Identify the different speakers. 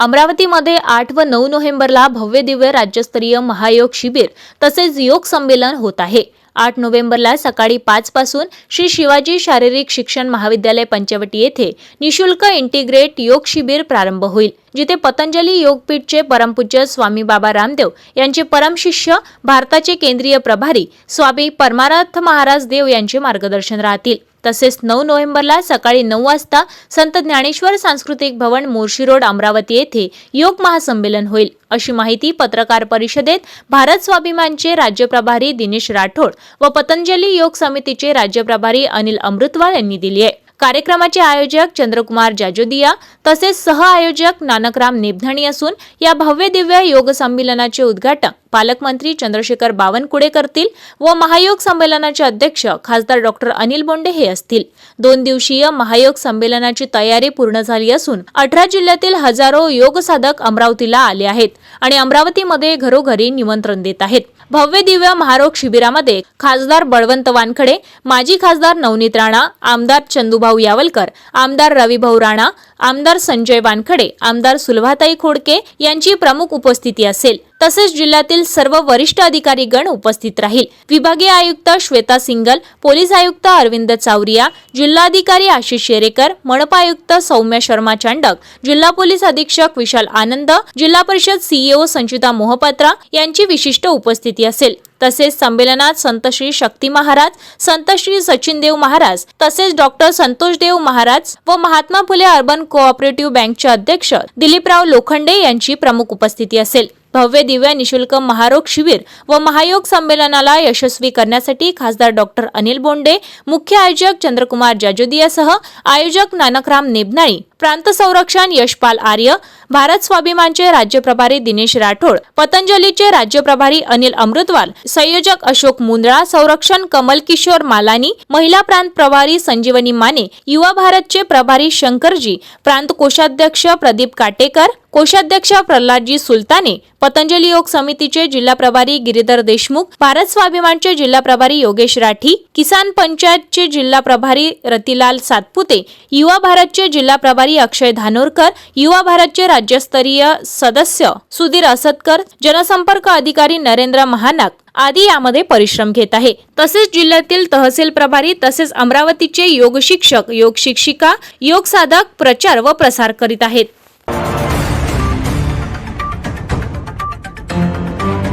Speaker 1: अमरावतीमध्ये आठ व नऊ नोव्हेंबरला भव्य दिव्य राज्यस्तरीय महायोग शिबिर तसेच योग संमेलन होत आहे. आठ नोव्हेंबरला सकाळी पाच पासून श्री शिवाजी शारीरिक शिक्षण महाविद्यालय पंचवटी येथे निशुल्क इंटिग्रेट योग शिबिर प्रारंभ होईल जिथे पतंजली योगपीठचे परमपूज्य स्वामी बाबा रामदेव यांचे परमशिष्य भारताचे केंद्रीय प्रभारी स्वामी परमाराथ महाराज देव यांचे मार्गदर्शन राहतील. तसेच नऊ नोव्हेंबरला सकाळी नऊ वाजता संत ज्ञानेश्वर सांस्कृतिक भवन मोर्शी रोड अमरावती येथे योग महासंमेलन होईल. अशी माहिती पत्रकार परिषदेत भारत स्वाभिमानचे राज्य प्रभारी दिनेश राठोड व पतंजली योग समितीचे राज्य प्रभारी अनिल अमृतवाल यांनी दिली आहे. कार्यक्रमाचे आयोजक चंद्रकुमार जाजोदिया तसेच सह आयोजक नानकराम नेबधणी असून या भव्य दिव्य योग संमेलनाचे उद्घाटन पालकमंत्री चंद्रशेखर बावनकुळे करतील व महायोग संमेलनाचे अध्यक्ष खासदार डॉक्टर अनिल बोंडे हे असतील. दोन दिवसीय महायोग संमेलनाची तयारी पूर्ण झाली असून अठरा जिल्ह्यातील हजारो योग साधक अमरावतीला आले आहेत आणि अमरावतीमध्ये घरोघरी निमंत्रण देत आहेत. भव्य दिव्य महारोग शिबिरामध्ये खासदार बळवंत वानखडे माजी खासदार नवनीत राणा आमदार चंदूभाऊ यावलकर आमदार रविभाऊ राणा आमदार संजय वानखडे आमदार सुलभाताई खोडके यांची प्रमुख उपस्थिती असेल. तसेच जिल्ह्यातील सर्व वरिष्ठ अधिकारी गण उपस्थित राहील. विभागीय आयुक्त श्वेता सिंगल पोलीस आयुक्त अरविंद चावरिया जिल्हाधिकारी आशिष शेरेकर मनपा आयुक्त सौम्य शर्मा चांडक जिल्हा पोलीस अधीक्षक विशाल आनंद जिल्हा परिषद सीईओ संचिता मोहपात्रा यांची विशिष्ट उपस्थिती असेल. तसेच संमेलनात संत श्री शक्ती महाराज संत श्री सचिन देव महाराज तसेच डॉक्टर संतोष देव महाराज व महात्मा फुले अर्बन कोऑपरेटिव्ह बँकचे अध्यक्ष दिलीपराव लोखंडे यांची प्रमुख उपस्थिती असेल. भव्य दिव्य निशुल्क महारोग शिबिर व महायोग संमेलनाला यशस्वी करण्यासाठी खासदार डॉक्टर अनिल बोंडे मुख्य आयोजक चंद्रकुमार जाजोदियासह आयोजक नानकराम नेबनाळी प्रांत संरक्षण यशपाल आर्य भारत स्वाभिमानचे राज्य प्रभारी दिनेश राठोड पतंजलीचे राज्य प्रभारी अनिल अमृतवाल संयोजक अशोक मुंद्रा संरक्षण कमल किशोर मालानी महिला प्रांत प्रभारी संजीवनी माने युवा भारतचे प्रभारी शंकरजी प्रांत कोषाध्यक्ष प्रदीप काटेकर कोषाध्यक्ष प्रल्हादजी सुलताने पतंजली योग समितीचे जिल्हा प्रभारी गिरीधर देशमुख भारत स्वाभिमानचे जिल्हा प्रभारी योगेश राठी किसान पंचायतचे जिल्हा प्रभारी रतिलाल सातपुते युवा भारतचे जिल्हा प्रभारी अक्षय धानोरकर युवा भारतचे राज्यस्तरीय सदस्य सुधीर असतकर जनसंपर्क अधिकारी नरेंद्र महानाक आदी यामध्ये परिश्रम घेत आहे. तसेच जिल्ह्यातील तहसील प्रभारी तसेच अमरावतीचे योग शिक्षक योग शिक्षिका योग साधक प्रचार व प्रसार करीत आहेत.